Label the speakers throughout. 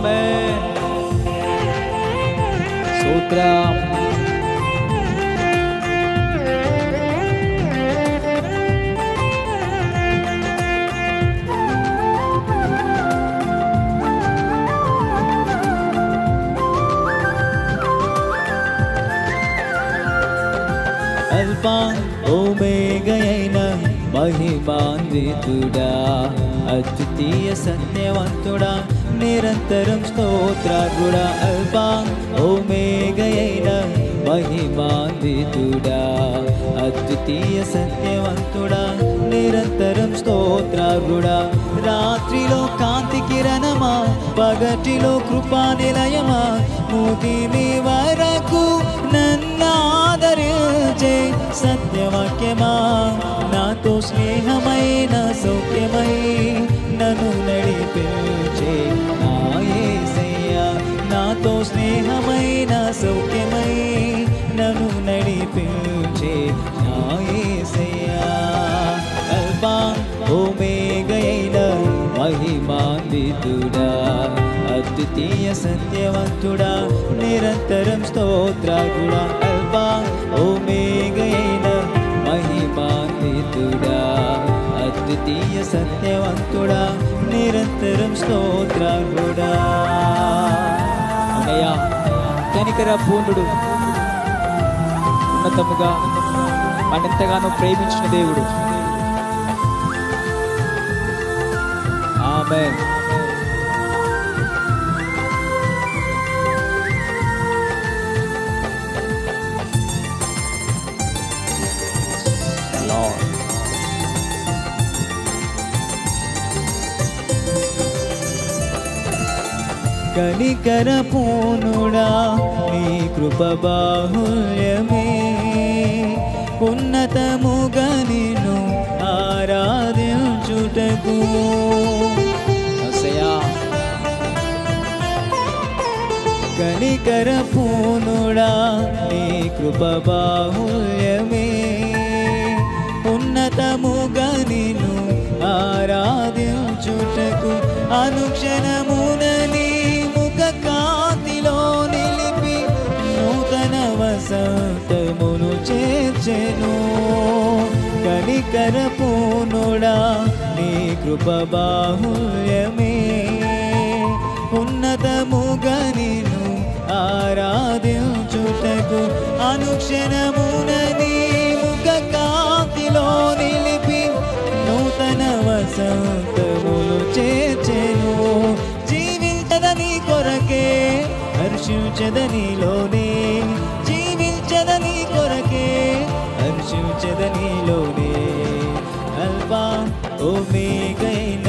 Speaker 1: ఆమె స్తోత్రం అల్పా ఓమేగయైన మహిమాన్వితుడా అద్వితీయ సత్యవంతుడా నిరంతరం స్తోత్రాగుడా అల్పా. ఓమేగయైన మహిమాన్వితుడా. అద్వితీయ సత్యవంతుడా. నిరంతరం స్తోత్రాగుడా రాత్రిలో కాంతి కిరణమా. పగటిలో కృపా నిలయమా. ముదిమి వరకు నన్నాదరించే సత్యవాక్యమా. నాతో స్నేహమైన అద్వితీయ సత్యవంతుడా నిరంతరం స్తోత్రాగుడా అల్పా ఓమేగైన మహిమాన్వితుడా అద్వితీయ సత్యవంతుడా నిరంతరం స్తోత్రాగుడా అన్నయ్య కనికర పూర్ణుడు ఉన్నతముగా మనంతగానో ప్రేమించిన దేవుడు. ఆమె కనికర పూనుడా నీ కృప బాహుల్యమే. ఉన్నతముగా నిన్ను ఆరాధించుటకు. యేసయ్యా. కనికర పూనుడా నీ కృప బాహుల్యమే. ఉన్నతముగా నిన్ను ఆరాధించుటకు. అనుక్షణ చేర్చెను కనికర పూనుడా నీ కృప బాహుల్యమే. ఉన్నతముగా నిన్ను ఆరాధించుటకు అనుక్షణమున నీ ముఖ కాంతిలో నిలిపి నూతన వసంతములు చేర్చెను. జీవించదని కొరకే హర్షించదనిలోనే హర్షించదనిలోనే అల్పా ఓమేగైన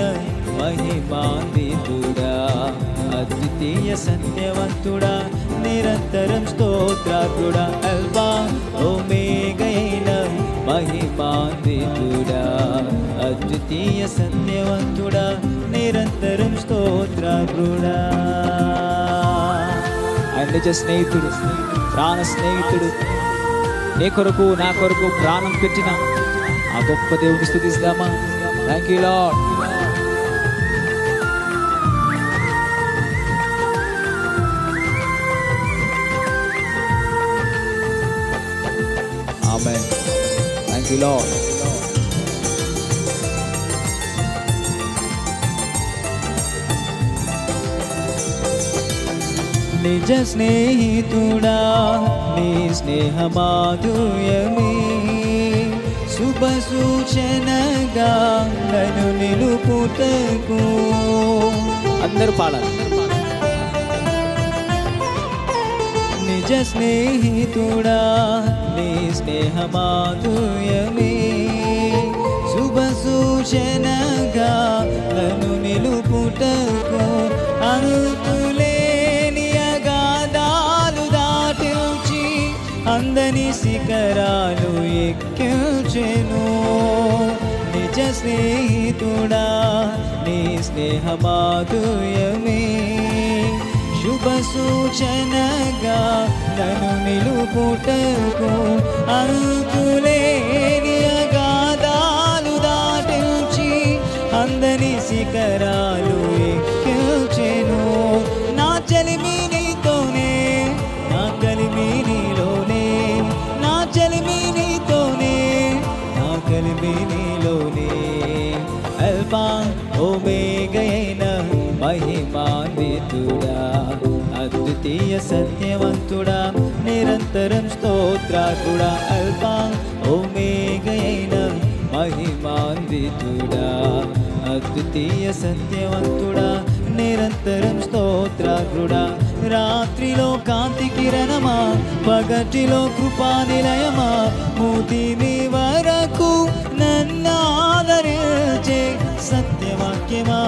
Speaker 1: మహిమాన్వితుడా అద్వితీయ సత్యవంతుడా నిరంతరం స్తోత్రాతుడా అల్పా ఓమేగైన మహిమాన్వితుడా అద్వితీయ సత్యవంతుడా నిరంతరం స్తోత్రాతుడా ఆయన నిజ స్నేహితుడు ప్రాణ స్నేహితుడు. నీ కొరకు నా కొరకు ప్రాణం పెట్టిన ఆ గొప్ప దేవుని స్థుతిస్తామా? థ్యాంక్ యూ లాడ్ ఆమె థ్యాంక్ యూ లాడ్ నిజ స్నేహితుడా నీ స్నేహ మాధుర్యమే శుభ సూచనగా నన్ను నిలుపుటకు అందరూ పాడాలి. నిజ స్నేహితుడా నీ స్నేహ మాధుర్యమే శుభ సూచనగా నన్ను నిలుపుటకు అనుకులేని శిఖరాలు ఎక్కించెను. నిజ స్నేహితుడా నీ స్నేహమాధుయమే శుభ సూచనగా నన్ను నిలుపుటకు అంకులే మహిమాన్వితుడా అద్వితీయ సత్యవంతుడా నిరంతరం స్తోత్రాకుడా అల్పాం ఓమేగైన మహిమాన్వితుడా. అద్వితీయ సత్యవంతుడా నిరంతరం స్తోత్రాకుడా రాత్రిలో కాంతి కిరణమా పగటిలో కృపా నిలయమా మూతి మీ వరకు నన్నాదరించే సత్యవాక్యమా.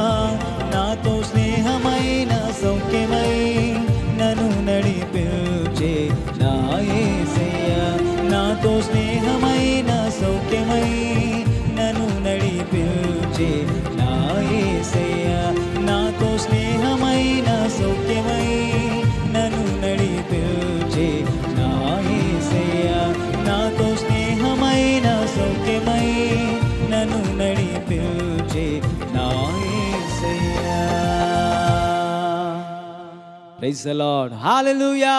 Speaker 1: నడిపించే నా నాతో స్నేహమైన సౌఖ్యమై నన్ను నడిపించే నా నాతో స్నేహమైన సౌఖ్యమై నన్ను నడిపించే నా ప్రైజ్ ద లార్డ్ హల్లెలూయా